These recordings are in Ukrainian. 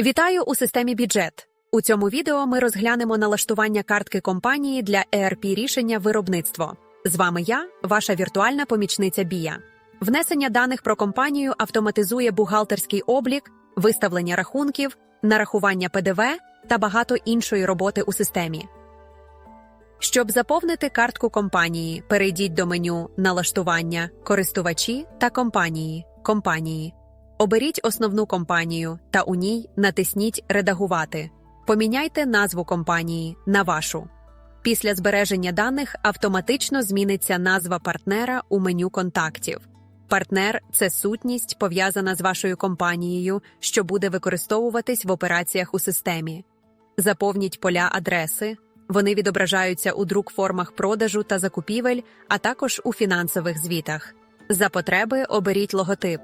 Вітаю у системі бюджет. У цьому відео ми розглянемо налаштування картки компанії для ERP рішення виробництво. З вами я, ваша віртуальна помічниця Бія. Внесення даних про компанію автоматизує бухгалтерський облік, виставлення рахунків, нарахування ПДВ та багато іншої роботи у системі. Щоб заповнити картку компанії, перейдіть до меню Налаштування, користувачі та компанії. Компанії. Оберіть основну компанію та у ній натисніть Редагувати. Поміняйте назву компанії на вашу. Після збереження даних автоматично зміниться назва партнера у меню контактів. Партнер це сутність, пов'язана з вашою компанією, що буде використовуватись в операціях у системі. Заповніть поля адреси. Вони відображаються у друк-формах продажу та закупівель, а також у фінансових звітах. За потреби оберіть логотип,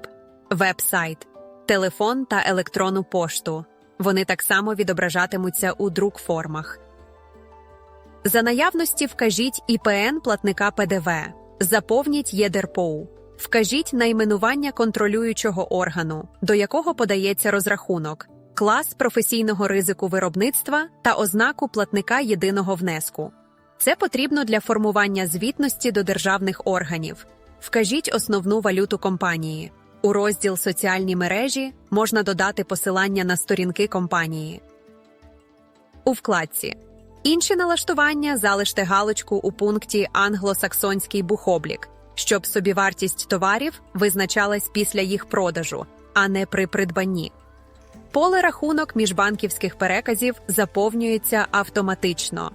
веб-сайт, телефон та електронну пошту. Вони так само відображатимуться у друк-формах. За наявності вкажіть ІПН платника ПДВ, заповніть ЄДРПОУ, вкажіть найменування контролюючого органу, до якого подається розрахунок, клас професійного ризику виробництва та ознаку платника єдиного внеску. Це потрібно для формування звітності до державних органів. Вкажіть основну валюту компанії. У розділ Соціальні мережі можна додати посилання на сторінки компанії. У вкладці Інші налаштування залиште галочку у пункті Англосаксонський бухоблік, щоб собівартість товарів визначалась після їх продажу, а не при придбанні. Поле рахунок міжбанківських переказів заповнюється автоматично.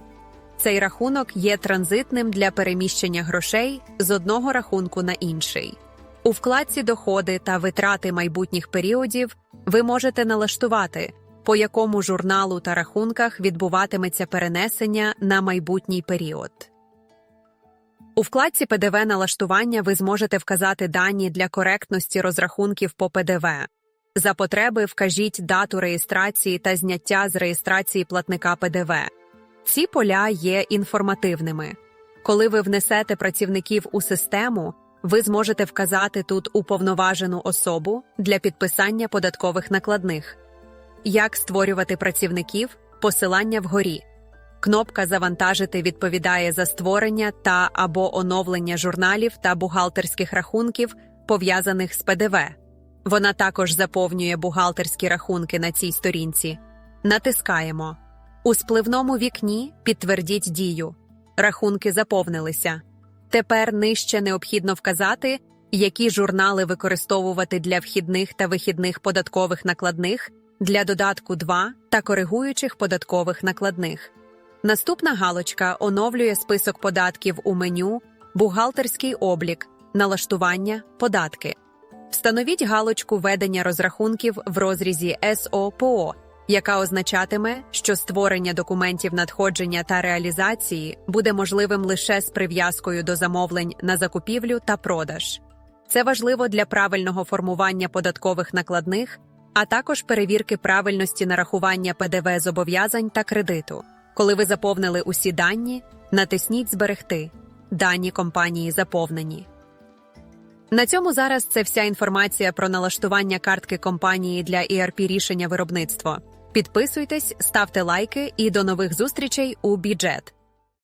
Цей рахунок є транзитним для переміщення грошей з одного рахунку на інший. У вкладці Доходи та витрати майбутніх періодів ви можете налаштувати, по якому журналу та рахунках відбуватиметься перенесення на майбутній період. У вкладці ПДВ налаштування ви зможете вказати дані для коректності розрахунків по ПДВ. За потреби вкажіть дату реєстрації та зняття з реєстрації платника ПДВ. Ці поля є інформативними. Коли ви внесете працівників у систему, ви зможете вказати тут уповноважену особу для підписання податкових накладних. Як створювати працівників? Посилання вгорі. Кнопка Завантажити відповідає за створення та або оновлення журналів та бухгалтерських рахунків, пов'язаних з ПДВ. Вона також заповнює бухгалтерські рахунки на цій сторінці. Натискаємо. У спливному вікні підтвердіть дію. Рахунки заповнилися. Тепер нижче необхідно вказати, які журнали використовувати для вхідних та вихідних податкових накладних, для додатку 2 та коригуючих податкових накладних. Наступна галочка оновлює список податків у меню, бухгалтерський облік, налаштування, податки. Встановіть галочку ведення розрахунків в розрізі СОПО, яка означатиме, що створення документів надходження та реалізації буде можливим лише з прив'язкою до замовлень на закупівлю та продаж. Це важливо для правильного формування податкових накладних, а також перевірки правильності нарахування ПДВ зобов'язань та кредиту. Коли ви заповнили усі дані, натисніть Зберегти. Дані компанії заповнені. На цьому зараз це вся інформація про налаштування картки компанії для ERP рішення виробництво. Підписуйтесь, ставте лайки і до нових зустрічей у бюджет.